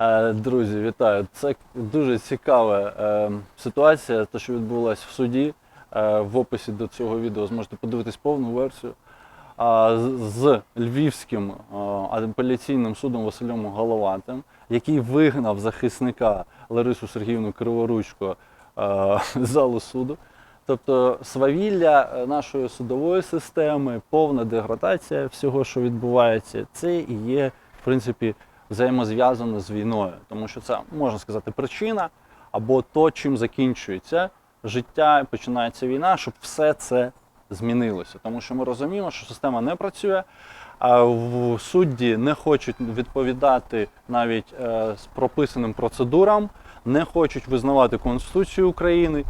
Е, Друзі, вітаю. Це дуже цікава е, ситуація, те, що відбулася в суді. Е, В описі до цього відео зможете подивитись повну версію. З- Львівським апеляційним судом Василем Головатим, який вигнав захисника Ларису Сергіївну Криворучко з залу суду. Тобто свавілля нашої судової системи, повна деградація всього, що відбувається, це і є, в принципі, взаємозв'язано з війною, тому що це можна сказати причина або то, чим закінчується життя, і починається війна, щоб все це змінилося. Тому що ми розуміємо, що система не працює, а в судді не хочуть відповідати навіть е, з прописаним процедурам, не хочуть визнавати Конституцію України,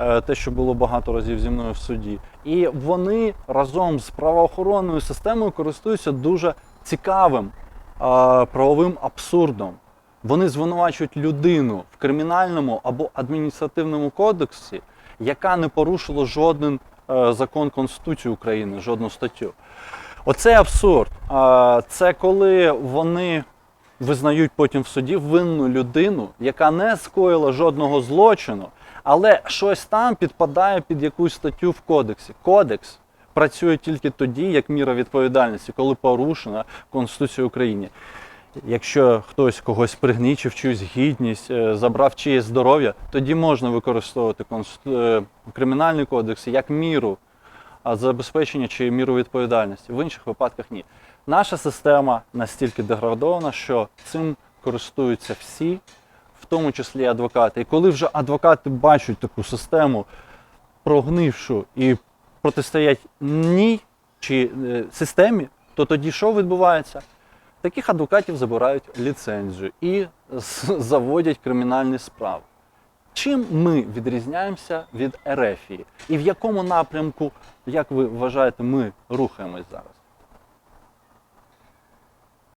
е, те, що було багато разів зі мною в суді. І вони разом з правоохоронною системою користуються дуже цікавим правовим абсурдом. Вони звинувачують людину в кримінальному або адміністративному кодексі, яка не порушила жоден е, закон Конституції України, жодну статтю. Оце абсурд. Це коли вони визнають потім в суді винну людину, яка не скоїла жодного злочину, але щось там підпадає під якусь статтю в кодексі. Кодекс працює тільки тоді, як міра відповідальності, коли порушена Конституція України. Якщо хтось когось пригнічив, чиюсь гідність, е, забрав чиєсь здоров'я, тоді можна використовувати е, кримінальний кодекс як міру забезпечення чи міру відповідальності. В інших випадках ні. Наша система настільки деградована, що цим користуються всі, в тому числі адвокати. І коли вже адвокати бачать таку систему прогнившу і протистоять ній чи е, системі, то тоді що відбувається? Таких адвокатів забирають ліцензію і заводять кримінальні справи. Чим ми відрізняємося від Ерефії? І в якому напрямку, як ви вважаєте, ми рухаємось зараз?